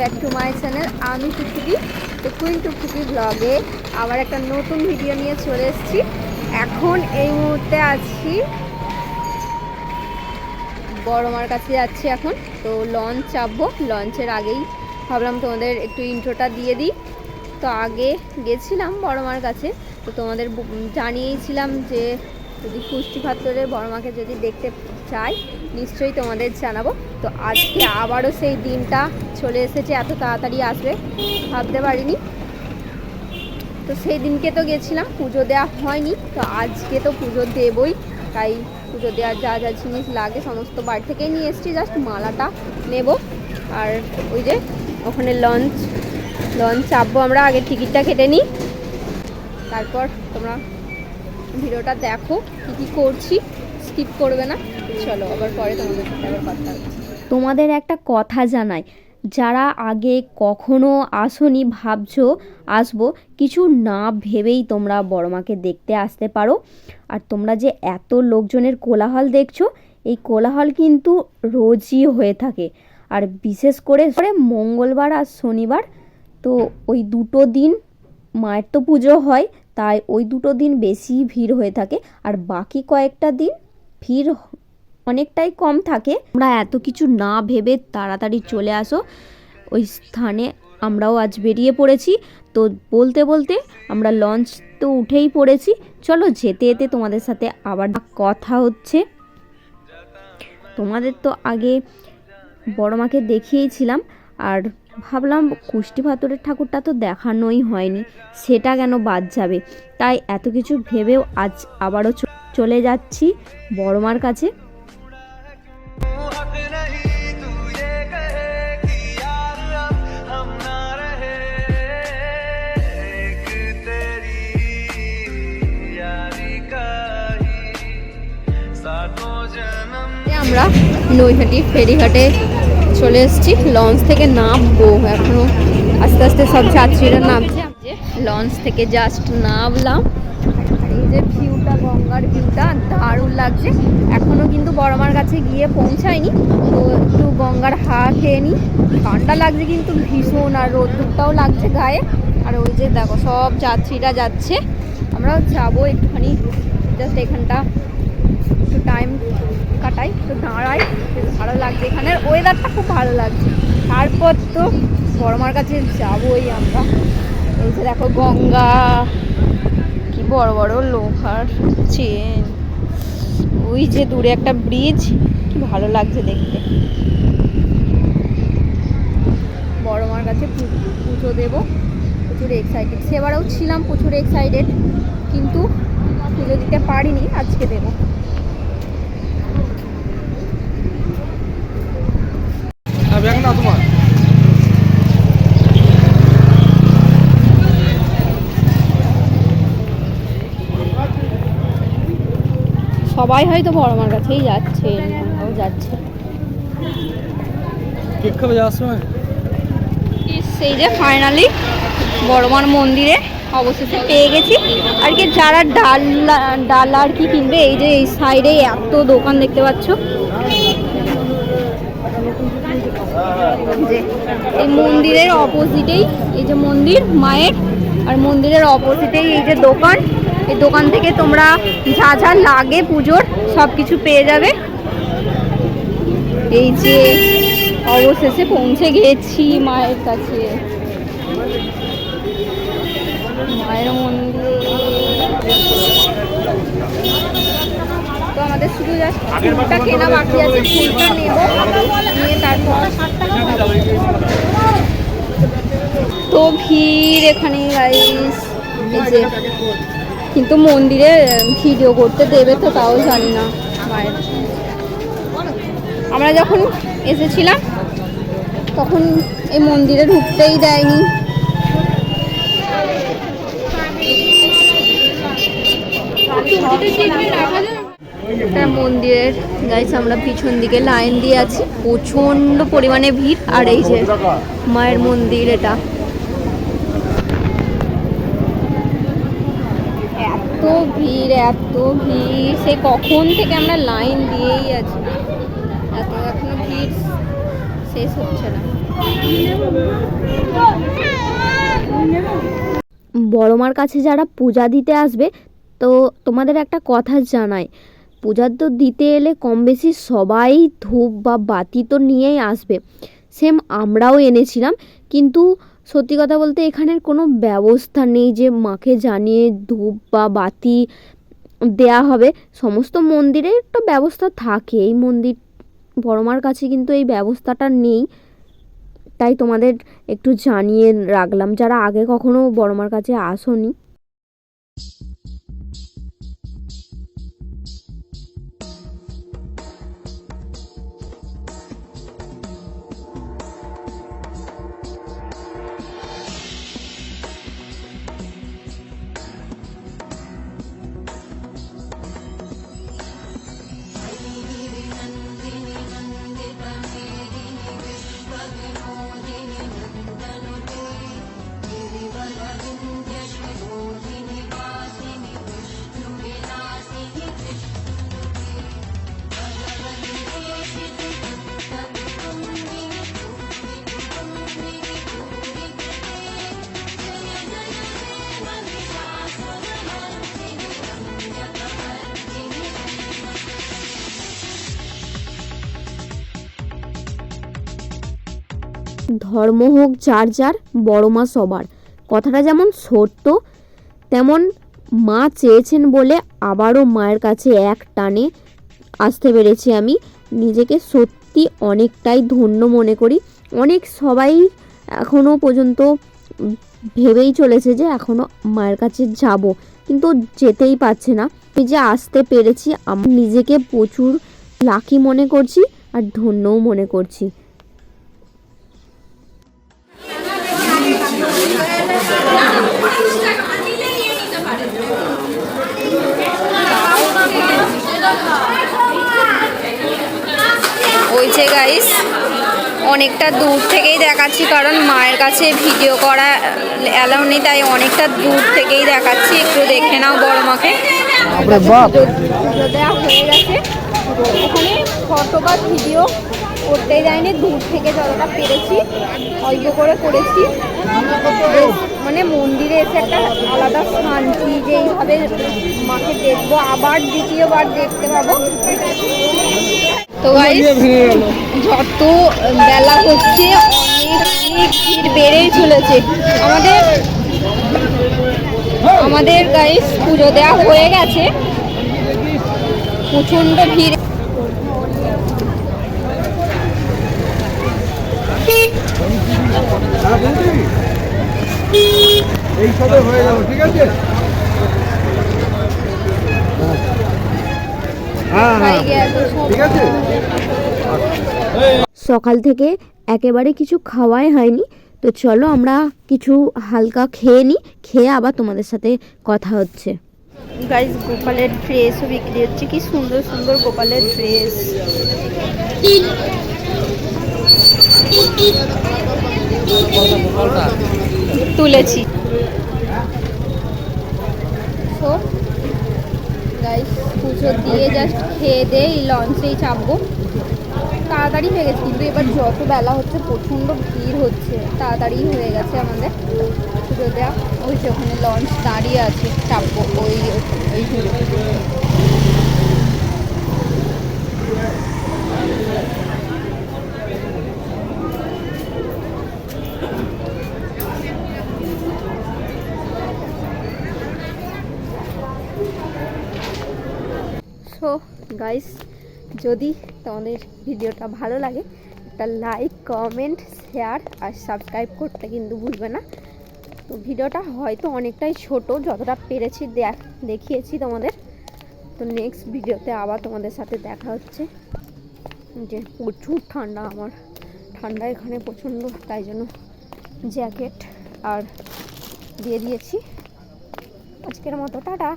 Back to my channel. আমি টুকটুকি তো queen টুকটুকি ব্লগে আবার একটা নতুন ভিডিও নিয়ে চলে এসেছি। এখন এই মুহূর্তে আছি, বড় মার কাছে যাচ্ছি এখন। তো লঞ্চ চাপবো। লঞ্চের আগেই ভাবলাম তোমাদের একটু ইন্ট্রোটা দিয়ে দিই। তো আগে গেছিলাম বড় মার কাছে, তো তোমাদের জানিয়েছিলাম যে যদি কুষ্টি পাত্তরে বড় মাকে যদি দেখতে চাই, নিশ্চয়ই তোমাদের জানাব। তো আজকে আবারও সেই দিনটা চলে এসেছে, এত তাড়াতাড়ি আসবে, ভাবতে পারিনি। তো সেই দিনকে তো গেছিলাম, পুজো দেওয়া হয়নি, তো আজকে তো পুজো দেবই। তাই পুজো দেওয়ার যা যা জিনিস লাগে, সমস্ত বাড়ি থেকেই নিয়ে এসেছি জাস্ট মালাটা নেব। আর ওই যে ওখানে লঞ্চ লঞ্চ চাপবো আমরা, আগে টিকিটটা কেটে নিই। তারপর তোমরা ভিডিওটা দেখো, কী কী করছি স্কিপ করবে না। চলো, আবার পরে তোমাদের সাথে আবার কথা তোমাদের একটা কথা জানাই, যারা আগে কখনো আসনি, ভাবছ আসব, কিছু না ভেবেই তোমরা বড় মাকে দেখতে আসতে পারো। আর তোমরা যে এত লোকজনের কোলাহল দেখছ, এই কোলাহল কিন্তু রোজই হয়ে থাকে। আর বিশেষ করে মঙ্গলবার আর শনিবার, তো ওই দুটো দিন মায়ের তো পুজো হয় তাই ওই দুটো দিন বেশি ভিড় হয়ে থাকে আর বাকি কয়েকটা দিন ভিড় অনেকটাই কম থাকে। আমরা এত কিছু না ভেবে তাড়াতাড়ি চলে আসো। ওই স্থানে আমরাও আজ বেরিয়ে পড়েছি। তো বলতে বলতে আমরা লঞ্চ তো উঠেই পড়েছি। চলো যেতে যেতে তোমাদের সাথে আবার কথা হচ্ছে। তোমাদের তো আগে বড় মাকে দেখিয়েছিলাম আর ভাবলাম কুষ্টি ভাতরের ঠাকুরটা তো দেখানোই হয়নি সেটা কেন বাদ যাবে? তাই এত কিছু ভেবেও আজ আবারও চলে যাচ্ছি বড়মার কাছে। আমরা নৈহাটি ফেরিঘাটে চলে এসেছি। লঞ্চ থেকে নামবো এখনও। আস্তে আস্তে সব যাত্রীরা নামছে। লঞ্চ থেকে জাস্ট নামলাম। এই যে ভিউটা গঙ্গার ভিউটা দারুণ লাগছে। এখনও কিন্তু বড়মার কাছে গিয়ে পৌঁছায়নি। তো একটু গঙ্গার হা খেয়ে নিই ঠান্ডা লাগছে কিন্তু, ভীষণ, আর রোদ্দুরটাও লাগছে গায়ে। আর ওই যে দেখো, সব যাত্রীরা যাচ্ছে। আমরাও যাব একটুখানি। জাস্ট এখানটা একটু টাইম কাটাই একটু দাঁড়াই বেশ ভালো লাগছে এখানের ওয়েদারটা খুব ভালো লাগছে। তারপর তো বড়মার কাছে যাবোই আমরা। এই যে দেখো গঙ্গা, কি বড় বড় লোহার চেন ওই যে দূরে একটা ব্রিজ কি ভালো লাগছে দেখতে। বড়মার কাছে পুজো দেবো। প্রচুর এক্সাইটেড সেবারেও ছিলাম প্রচুর এক্সাইটেড কিন্তু পুজো দিতে পারিনি, আজকে দেবো। ব্যাগ না তোমার? সবাই হয়তো বড়মার কাছেই যাচ্ছে যাচ্ছে যাওয়ার সময়? সেই যে ফাইনালি বড়মার মন্দিরে অবশেষে পেয়ে গেছি। আর কি যারা ডাল ডাল আর কি কিনবে এই যে এই সাইডে এত দোকান দেখতে পাচ্ছ। যে এই মন্দিরের অপোজিটেই এই যে মন্দির, মায়ের, আর মন্দিরের অপোজিটেই এই যে দোকান। এই দোকান থেকে তোমরা যা যা লাগে পুজোর সব কিছু পেয়ে যাবে। এই যে অবশেষে পৌঁছে গেছি মায়ের কাছে। মায়ের মন্দির। আমাদের শুধু জাস্ট ফুলটা কেনা বাকি আছে, ফুলটা নেব। নিয়ে তারপর তো ভিড় এখানে কিন্তু মন্দিরে ভিডিও করতে দেবে তো তাও জানি না। আমরা যখন এসেছিলাম, তখন এই মন্দিরে ঢুকতেই দেয়নি। একটা মন্দিরের গাইছে আমরা পিছন দিকে লাইন দিয়ে আছি। প্রচণ্ড পরিমাণে ভিড়। আর এই যে মায়ের মন্দির এটা। এত ভিড় এত ভিড়। সে কখন থেকে আমরা লাইন দিয়েই আছি? এত এখনও ভিড় শেষ হচ্ছে না। বড়মার কাছে যারা পূজা দিতে আসবে, তো তোমাদের একটা কথা জানাই। পূজার তো দিতে এলে কম বেশি সবাই ধূপ বা বাতি তো নিয়েই আসবে। সেম আমরাও এনেছিলাম, কিন্তু সত্যি কথা বলতে এখানের কোনো ব্যবস্থা নেই যে মাকে জানিয়ে ধূপ বা বাতি দেয়া হবে। সমস্ত মন্দিরে একটা ব্যবস্থা থাকে, এই মন্দির বড়মার কাছে কিন্তু এই ব্যবস্থাটা নেই। তাই তোমাদের একটু জানিয়ে রাখলাম, যারা আগে কখনো বড়মার কাছে আসোনি। ধর্ম হোক, যার যার, বড় মা সবার। কথাটা যেমন সত্য, তেমন মা চেয়েছেন বলে আবারও মায়ের কাছে এক টানে আসতে পেরেছি আমি। নিজেকে সত্যি অনেকটাই ধন্য মনে করি। অনেক সবাই এখনও পর্যন্ত ভেবেই চলেছে যে এখনও মায়ের কাছে যাব, কিন্তু যেতেই পারছে না। আমি যে আসতে পেরেছি, আমি নিজেকে প্রচুর লাকি মনে করছি আর ধন্যও মনে করছি। যে গাইস অনেকটা দূর থেকেই দেখাচ্ছি কারণ মায়ের কাছে ভিডিও করা অ্যালাউ নেই তাই অনেকটা দূর থেকেই দেখাচ্ছি। একটু দেখে নাও বড় মাকে দেওয়া হয়ে গেছে ওখানে ফটো বা ভিডিও করতে যাইনি দূর থেকে যতটা পেরেছি অল্প করে করেছি। মানে মন্দিরে এসে একটা আলাদা শান্তি যে এইভাবে মাকে দেখব আবার দ্বিতীয়বার দেখতে পাবো। তো যত বেলা হচ্ছে অনেক অনেক ভিড় বেড়েই চলেছে। আমাদের আমাদের গাইস পুজো দেওয়া হয়ে গেছে। প্রচণ্ড ভিড়। এই সাথে হয়ে গেল ঠিক আছে হ্যাঁ হ্যাঁ হয়ে গেছে সব। ঠিক আছে সকাল থেকে একেবারে কিছু খাওয়াই হয়নি তো চলো আমরা কিছু হালকা খেয়ে নিই খেয়ে আবার তোমাদের সাথে কথা হচ্ছে গাইজ গোপালের ড্রেসও বিক্রি হচ্ছে কি সুন্দর সুন্দর গোপালের ড্রেস তুলেছি। পুজো দিয়ে জাস্ট খেয়ে দিয়ে এই লঞ্চেই চাপবো। তাড়াতাড়ি হয়ে গেছে, কিন্তু এবার যত বেলা হচ্ছে, প্রচণ্ড ভিড় হচ্ছে। তাড়াতাড়ি হয়ে গেছে আমাদের। পুজো দেওয়া ওই যে ওখানে লঞ্চ দাঁড়িয়ে আছে, চাপবো। ওই ওই। সো গাইস যদি তোমাদের ভিডিওটা ভালো লাগে, একটা লাইক কমেন্ট শেয়ার আর সাবস্ক্রাইব করতে কিন্তু ভুলবে না। তো ভিডিওটা হয়তো অনেকটাই ছোট, যতটা পেরেছি দেখ, দেখিয়েছি তোমাদের। তো নেক্সট ভিডিওতে আবার তোমাদের সাথে দেখা হচ্ছে। যে প্রচুর ঠান্ডা আমার। ঠান্ডা এখানে প্রচণ্ড, তাই জন্য জ্যাকেট আর দিয়ে দিয়েছি। আজকের মতো, টাটা।